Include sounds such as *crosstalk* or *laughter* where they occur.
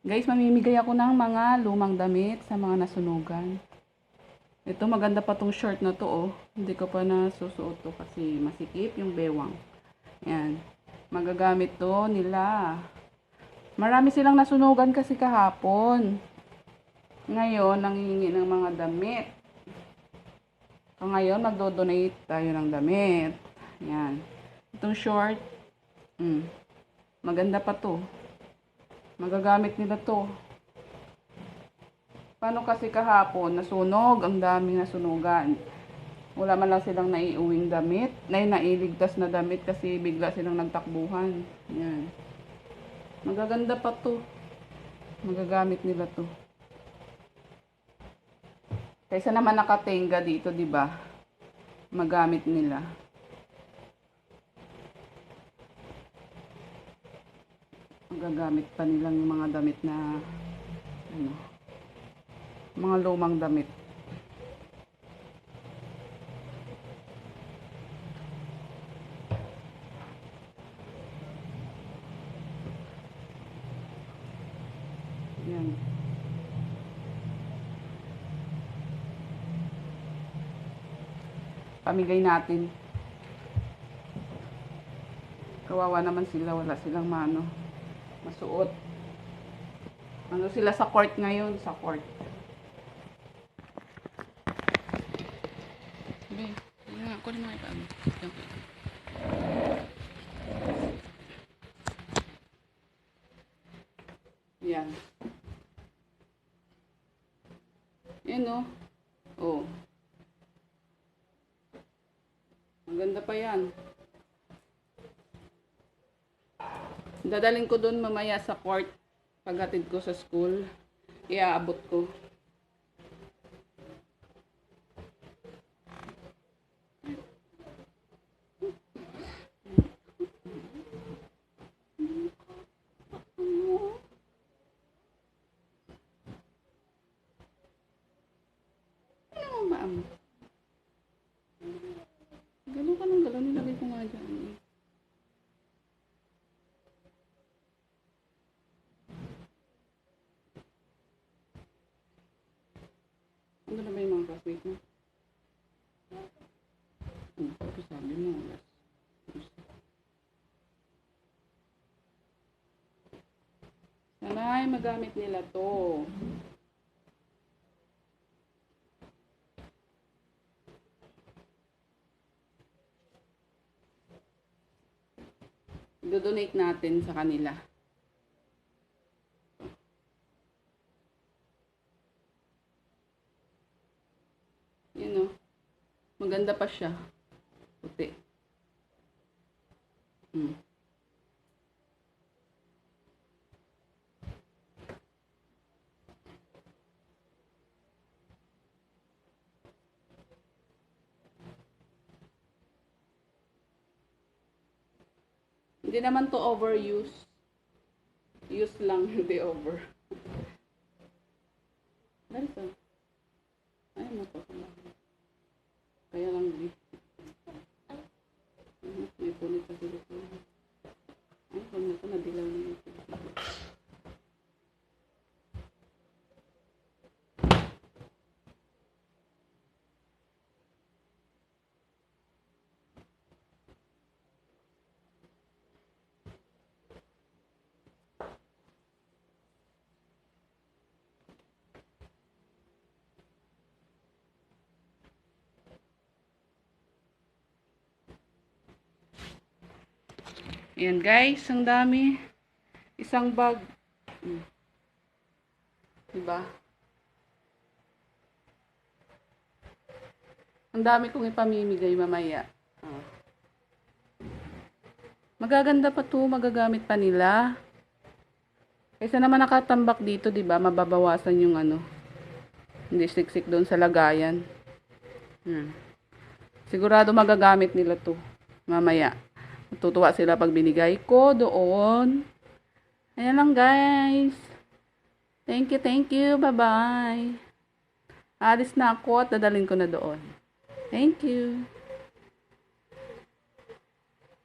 Guys, mamimigay ako ng mga lumang damit sa mga nasunugan. Ito, maganda pa tong short na to, oh. Hindi ko pa nasusuot to kasi masikip yung bewang. Yan. Magagamit to nila. Marami silang nasunugan kasi kahapon. Ngayon, nangihingi ng mga damit. So, ngayon, magdo-donate tayo ng damit. Yan. Itong short, mm, maganda pa to. Magagamit nila to. Paano kasi kahapon, nasunog, ang daming nasunugan. Wala man lang silang naiuwing damit, na nailigtas na damit kasi bigla silang nagtakbuhan. Yan. Magaganda pa to. Magagamit nila to. Kaysa naman nakatenga dito, di ba? Magamit nila. Magagamit pa nilang mga damit na ano, mga lumang damit. Yan. Pamigay natin. Kawawa naman sila, wala silang mano. Masuot. Ano sila sa court ngayon? Sa court. Sabi, yun nga, kunin mo kayo. Yan. Yan. O. Oh. Ang ganda pa yan. Dadaling ko doon mamaya sa court. Paghatid ko sa school. Iaabot ko. Ano ba? Ano na ba yung mga classmate mo? Hmm, ano sabi mo? Yes. Sanay, magamit nila to. Do-donate natin sa kanila. Maganda pa siya. Puti. Hmm. Hindi naman to overuse. Use lang, *laughs* hindi over. Dali to. Ay, mo to. Kaya lang di. Mhm, May punit sa dito. Ay, kung na Ayan guys, ang dami. Isang bag. Hmm. Diba? Ang dami kong ipamimigay mamaya. Ah. Magaganda pa to, magagamit pa nila. Kaysa naman nakatambak dito, 'di ba? Mababawasan yung ano. Hindi siksik doon sa lagayan. Hmm. Sigurado magagamit nila to mamaya. Matutuwa sila pag binigay ko doon. Ayan lang guys. Thank you, thank you. Bye-bye. Alis na ako at dadalhin ko na doon. Thank you.